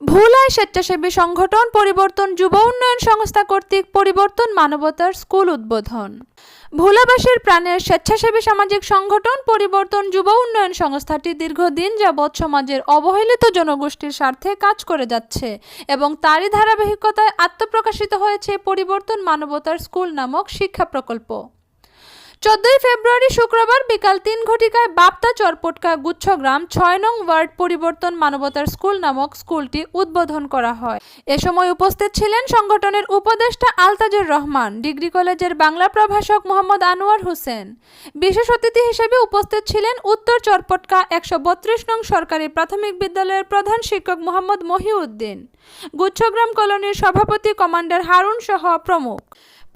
ভোলায় স্বেচ্ছাসেবী সংগঠন পরিবর্তন যুব উন্নয়ন সংস্থা কর্তৃক পরিবর্তন মানবতার স্কুল উদ্বোধন। ভোলাবাসীর প্রাণের স্বেচ্ছাসেবী সামাজিক সংগঠন পরিবর্তন যুব উন্নয়ন সংস্থাটি দীর্ঘদিন যাবৎ সমাজের অবহেলিত জনগোষ্ঠীর স্বার্থে কাজ করে যাচ্ছে এবং তারই ধারাবাহিকতায় আত্মপ্রকাশিত হয়েছে পরিবর্তন মানবতার স্কুল নামক শিক্ষা প্রকল্প। চোদ্দই ফেব্রুয়ারি শুক্রবার বিকাল তিন ঘটিকায় বাপ্তা চরপটকা গুচ্ছগ্রাম ছয় নং ওয়ার্ড পরিবর্তন মানবতার স্কুল নামক স্কুলটি উদ্বোধন করা হয়। এ সময় উপস্থিত ছিলেন সংগঠনের উপদেষ্টা আলতাজুর রহমান, ডিগ্রি কলেজের বাংলা প্রভাষক মোহাম্মদ আনোয়ার হোসেন। বিশেষ অতিথি হিসেবে উপস্থিত ছিলেন উত্তর চরপটকা একশো বত্রিশ নং সরকারি প্রাথমিক বিদ্যালয়ের প্রধান শিক্ষক মোহাম্মদ মহিউদ্দিন। গুচ্ছগ্রাম কলোনির সভাপতি কমান্ডার হারুন সহ প্রমুখ।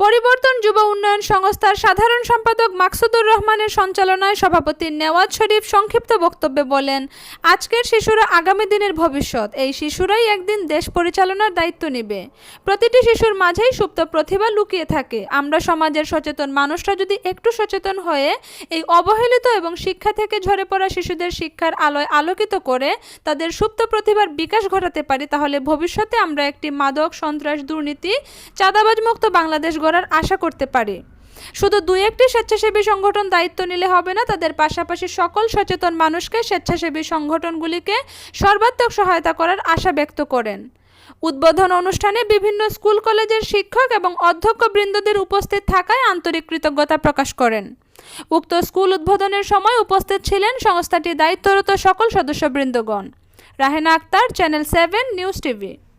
পরিবর্তন যুব উন্নয়ন সংস্থার সাধারণ সম্পাদক মাকসুদুর রহমানের সঞ্চালনায় সভাপতি নেওয়াজ শরীফ সংক্ষিপ্ত বক্তব্যে বলেন, আজকের শিশুরা আগামী দিনের ভবিষ্যৎ। এই শিশুরাই একদিন দেশ পরিচালনার দায়িত্ব নেবে। প্রতিটি শিশুর মাঝেই সুপ্ত প্রতিভা লুকিয়ে থাকে। আমরা সমাজের সচেতন মানুষরা যদি একটু সচেতন হয়ে এই অবহেলিত এবং শিক্ষা থেকে ঝরে পড়া শিশুদের শিক্ষার আলোয় আলোকিত করে তাদের সুপ্ত প্রতিভার বিকাশ ঘটাতে পারি, তাহলে ভবিষ্যতে আমরা একটি মাদক, সন্ত্রাস, দুর্নীতি চাঁদাবাজ মুক্ত বাংলাদেশ গড়ার আশা করতে পারে। শুধু দু একটি স্বেচ্ছাসেবী সংগঠন দায়িত্ব নিলে হবে না, তাদের পাশাপাশি সকল সচেতন মানুষকে স্বেচ্ছাসেবী সংগঠনগুলিকে সর্বাত্মক সহায়তা করার আশা ব্যক্ত করেন। উদ্বোধন অনুষ্ঠানে বিভিন্ন স্কুল কলেজের শিক্ষক এবং অধ্যক্ষ বৃন্দদের উপস্থিত থাকায় আন্তরিক কৃতজ্ঞতা প্রকাশ করেন। উক্ত স্কুল উদ্বোধনের সময় উপস্থিত ছিলেন সংস্থাটির দায়িত্বরত সকল সদস্যবৃন্দগণ। Rahena Akter channel seven news TV